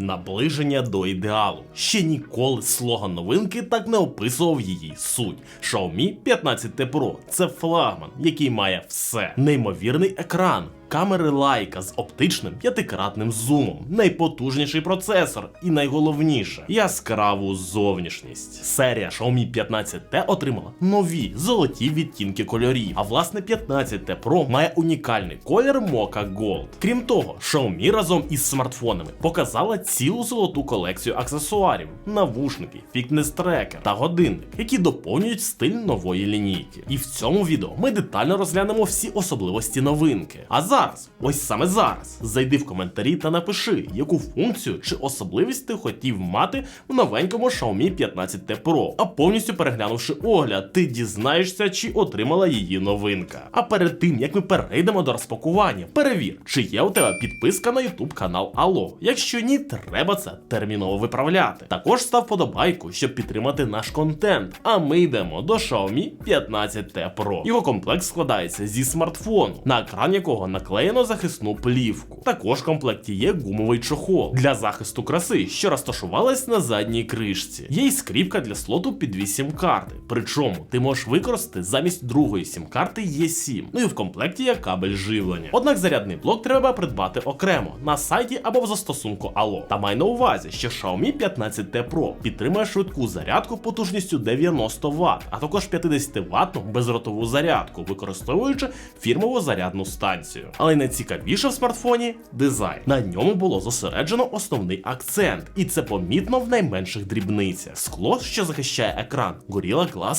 Наближення до ідеалу. Ще ніколи слоган новинки так не описував її суть. Xiaomi 15T Pro – це флагман, який має все: неймовірний екран. Камери лайка з оптичним п'ятикратним зумом, найпотужніший процесор і найголовніше яскраву зовнішність. Серія Xiaomi 15T отримала нові золоті відтінки кольорів. А власне 15T Pro має унікальний колір Mocha Gold. Крім того, Xiaomi разом із смартфонами показала цілу золоту колекцію аксесуарів, навушники, фітнес-трекер та годинник, які доповнюють стиль нової лінійки. І в цьому відео ми детально розглянемо всі особливості новинки. А зараз, ось саме зараз, зайди в коментарі та напиши, яку функцію чи особливість ти хотів мати в новенькому Xiaomi 15T Pro. А повністю переглянувши огляд, ти дізнаєшся, чи отримала її новинка. А перед тим як ми перейдемо до розпакування, перевір, чи є у тебе підписка на YouTube канал Алло. Якщо ні, треба це терміново виправляти. Також став подобайку, щоб підтримати наш контент. А ми йдемо до Xiaomi 15T Pro. Його комплект складається зі смартфону, на екран якого наклеєно захисну плівку. Також в комплекті є гумовий чохол для захисту краси, що розташувалась на задній кришці. Є й скріпка для слоту під 8 карти. Причому ти можеш використати замість другої сім-карти Є7. Ну і в комплекті є кабель живлення. Однак зарядний блок треба придбати окремо на сайті або в застосунку Allo. Та май на увазі, що Xiaomi 15T Pro підтримує швидку зарядку потужністю 90 Вт, а також 50 ваттну безротову зарядку, використовуючи фірмову зарядну станцію. Але найцікавіше в смартфоні дизайн. На ньому було зосереджено основний акцент, і це помітно в найменших дрібницях. Скло, що захищає екран, Gorilla Glass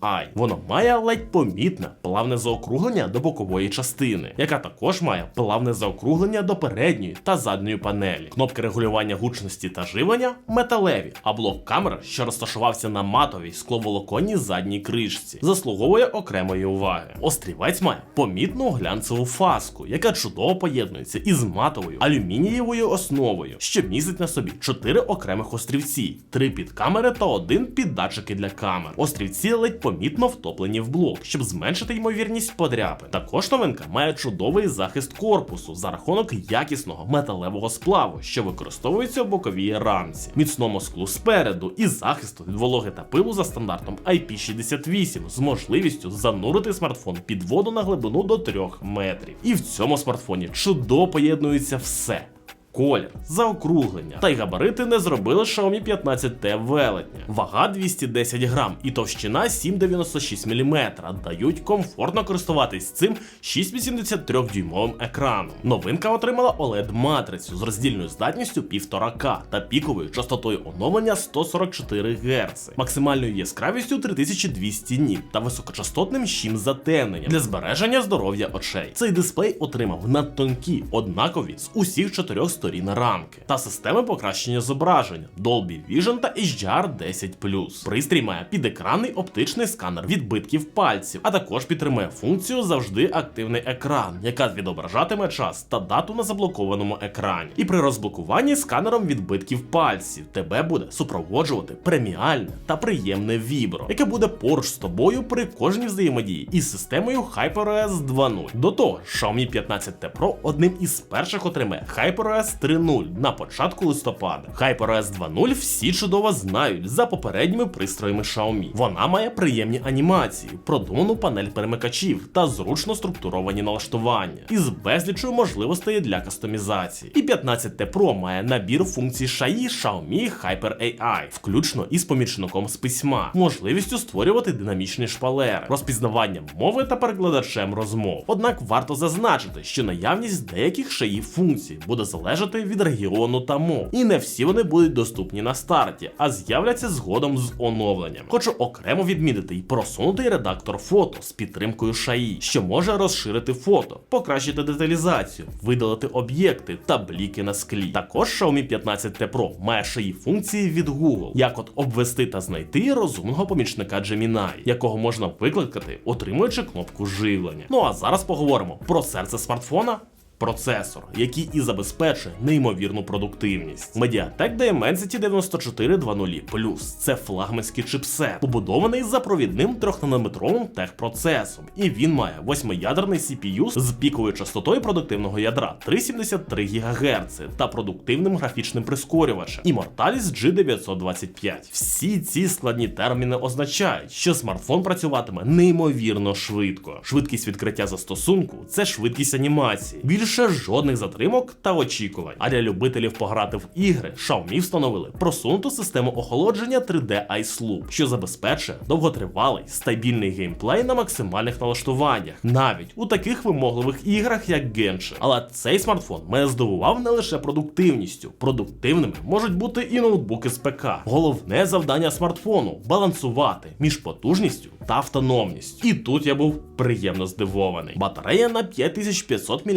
7i. Воно має ледь помітне плавне заокруглення до бокової частини, яка також має плавне заокруглення до передньої та задньої панелі. Кнопки регулювання гучності та живлення металеві, а блок камер, що розташувався на матовій скловолоконній задній кришці, заслуговує окремої уваги. Острівець має помітну глянцеву фаску, яка чудово поєднується із матовою алюмінієвою основою, що містить на собі чотири окремих острівці, три під камери та один під датчики для камер. Острівці ледь помітно втоплені в блок, щоб зменшити ймовірність подряпин. Також новинка має чудовий захист корпусу за рахунок якісного металевого сплаву, що використовується в боковій рамці, міцному склу спереду і захисту від вологи та пилу за стандартом IP68 з можливістю занурити смартфон під воду на глибину до 3 метрів. І в цьому смартфоні чудово поєднується все. Колір, заокруглення та й габарити не зробили Xiaomi 15T велетня. Вага 210 грам і товщина 7,96 мм дають комфортно користуватись цим 6,83 дюймовим екраном. Новинка отримала oled матрицю з роздільною здатністю 1,5К та піковою частотою оновлення 144 Гц, максимальною яскравістю 3200 ніт та високочастотним щим затемненням для збереження здоров'я очей. Цей дисплей отримав надтонкі, однакові з усіх чотирьох сторін рамки та системи покращення зображення Dolby Vision та HDR 10 Пристрій має підекранний оптичний сканер відбитків пальців, а також підтримує функцію завжди активний екран, яка відображатиме час та дату на заблокованому екрані. І при розблокуванні сканером відбитків пальців тебе буде супроводжувати преміальне та приємне вібро, яке буде поруч з тобою при кожній взаємодії із системою HyperOS 2.0. До того, Xiaomi 15T Pro одним із перших отримає HyperOS 3.0 на початку листопада. HyperOS 2.0 всі чудово знають за попередніми пристроями Xiaomi. Вона має приємні анімації, продуману панель перемикачів та зручно структуровані налаштування із безлічою можливостей для кастомізації. І 15T Pro має набір функцій шаї Xiaomi Hyper AI, включно із помічником з письма, можливістю створювати динамічні шпалери, розпізнаванням мови та перекладачем розмов. Однак варто зазначити, що наявність деяких шаїв функцій буде залежати від регіону та мов, і не всі вони будуть доступні на старті, а з'являться згодом з оновленням. Хочу окремо відмітити й просунутий редактор фото з підтримкою шаї, що може розширити фото, покращити деталізацію, видалити об'єкти та бліки на склі. Також Xiaomi 15T Pro має шаї функції від Google, як от обвести та знайти розумного помічника Gemini, якого можна викликати, отримуючи кнопку живлення. Ну а зараз поговоримо про серце смартфона процесор, який і забезпечує неймовірну продуктивність. Mediatek Dimensity 9420 це флагманський чипсет, побудований за провідним 3-нанометровим техпроцесом, і він має восьмиядерний CPU з піковою частотою продуктивного ядра 373 ГГц та продуктивним графічним прискорювачем Immortalis G925. Всі ці складні терміни означають, що смартфон працюватиме неймовірно швидко. Швидкість відкриття застосунку це швидкість анімації, більше жодних затримок та очікувань. А для любителів пограти в ігри Xiaomi встановили просунуту систему охолодження 3D Ice Loop, що забезпечує довготривалий стабільний геймплей на максимальних налаштуваннях, навіть у таких вимогливих іграх, як Genshin. Але цей смартфон мене здивував не лише продуктивністю. Продуктивними можуть бути і ноутбуки з ПК. Головне завдання смартфону балансувати між потужністю та автономністю. І тут я був приємно здивований. Батарея на 5500 мАч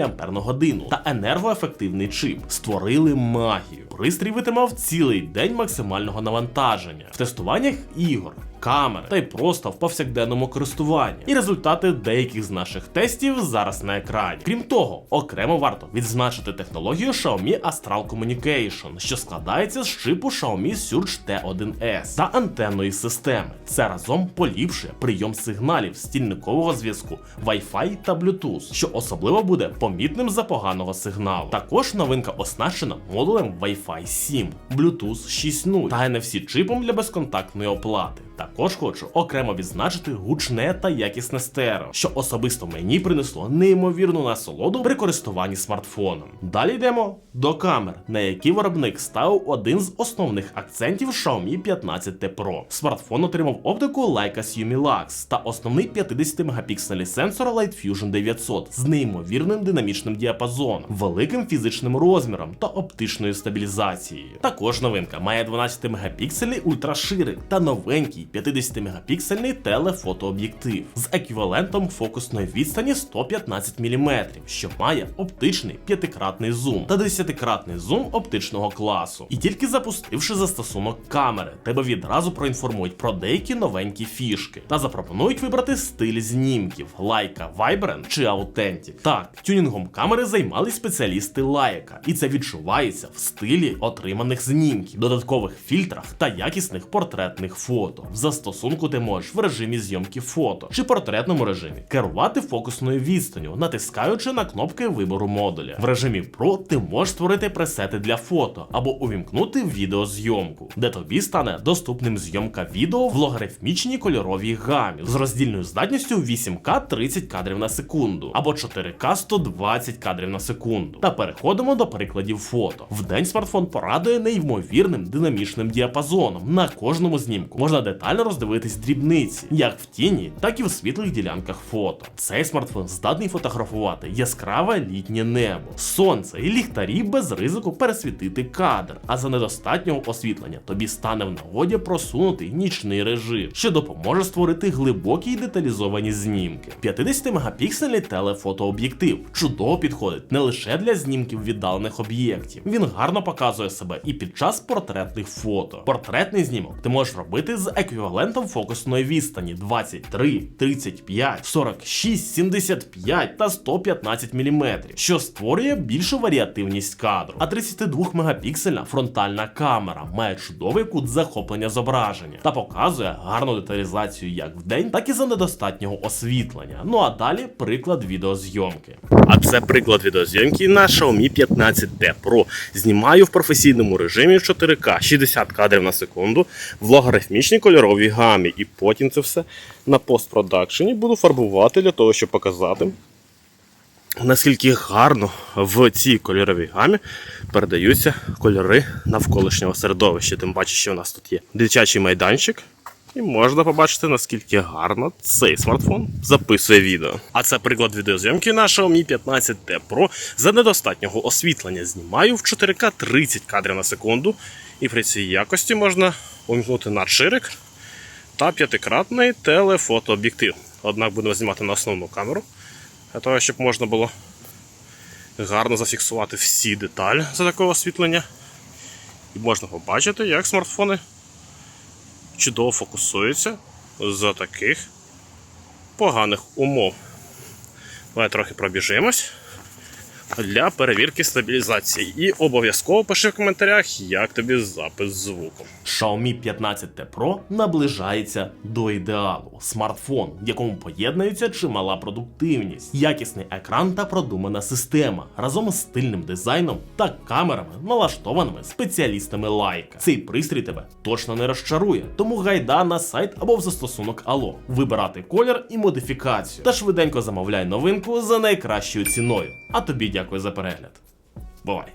та енергоефективний чип створили магію. Пристрій витримав цілий день максимального навантаження в тестуваннях ігор. Камери та й просто в повсякденному користуванні. І результати деяких з наших тестів зараз на екрані. Крім того, окремо варто відзначити технологію Xiaomi Astral Communication, що складається з чипу Xiaomi Surge T1S та антенної системи. Це разом поліпшує прийом сигналів стільникового зв'язку Wi-Fi та Bluetooth, що особливо буде помітним за поганого сигналу. Також новинка оснащена модулем Wi-Fi 7, Bluetooth 6.0 та NFC чипом для безконтактної оплати. Також хочу окремо відзначити гучне та якісне стерео, що особисто мені принесло неймовірну насолоду при користуванні смартфоном. Далі йдемо до камер, на які виробник ставив один з основних акцентів Xiaomi 15T Pro. Смартфон отримав оптику Leica Sumilax та основний 50-мегапіксельний сенсор Light Fusion 900 з неймовірним динамічним діапазоном, великим фізичним розміром та оптичною стабілізацією. Також новинка має 12-мегапіксельний ультраширик та новенький 50-мегапіксельний телефотооб'єктив з еквівалентом фокусної відстані 115 мм, що має оптичний п'ятикратний зум та десятикратний зум оптичного класу. І тільки запустивши застосунок камери, тебе відразу проінформують про деякі новенькі фішки та запропонують вибрати стиль знімків Leica Vibrant чи Authentic. Так, тюнінгом камери займались спеціалісти Leica, і це відчувається в стилі отриманих знімків, додаткових фільтрах та якісних портретних фото. Застосунку ти можеш в режимі зйомки фото чи портретному режимі керувати фокусною відстанню, натискаючи на кнопки вибору модуля. В режимі Pro ти можеш створити пресети для фото або увімкнути відеозйомку, де тобі стане доступним зйомка відео в логарифмічній кольоровій гамі з роздільною здатністю 8К 30 кадрів на секунду або 4К 120 кадрів на секунду. Та переходимо до прикладів фото. В день смартфон порадує неймовірним динамічним діапазоном. На кожному знімку можна детально роздивитись дрібниці, як в тіні, так і в світлих ділянках фото. Цей смартфон здатний фотографувати яскраве літнє небо, сонце і ліхтарі без ризику пересвітити кадр. А за недостатнього освітлення тобі стане в нагоді просунутий нічний режим, що допоможе створити глибокі й деталізовані знімки. 50-мегапіксельний телефотооб'єктив чудово підходить не лише для знімків віддалених об'єктів. Він гарно показує себе і під час портретних фото. Портретний знімок ти можеш робити з еквівалентом фокусної відстані 23, 35, 46, 75 та 115 мм, що створює більшу варіативність кадру. А 32-мегапіксельна фронтальна камера має чудовий кут захоплення зображення та показує гарну деталізацію як вдень, так і за недостатнього освітлення. Ну а далі приклад відеозйомки. А це приклад відеозйомки на Xiaomi 15T Pro. Знімаю в професійному режимі 4К 60 кадрів на секунду в логарифмічній кольоровій гамі. І потім це все на постпродакшені буду фарбувати для того, щоб показати. Наскільки гарно в цій кольоровій гамі передаються кольори навколишнього середовища. Тим паче, що у нас тут є дитячий майданчик, і можна побачити, наскільки гарно цей смартфон записує відео. А це приклад відеозйомки нашого Mi 15T Pro за недостатнього освітлення. Знімаю в 4К 30 кадрів на секунду, і при цій якості можна увімкнути надширик та п'ятикратний телефотооб'єктив. Однак будемо знімати на основну камеру, для того, щоб можна було гарно зафіксувати всі деталі за такого освітлення. І можна побачити, як смартфони чудово фокусуються за таких поганих умов. Давай трохи пробіжимось. Для перевірки стабілізації. І обов'язково пиши в коментарях, як тобі запис звуку. Xiaomi 15 T Pro наближається до ідеалу. Смартфон, в якому поєднується чимала продуктивність, якісний екран та продумана система разом із стильним дизайном та камерами, налаштованими спеціалістами лайка. Цей пристрій тебе точно не розчарує, тому гайда на сайт або в застосунок Allo, вибирати колір і модифікацію та швиденько замовляй новинку за найкращою ціною. А тобі дякую за перегляд. Бувай!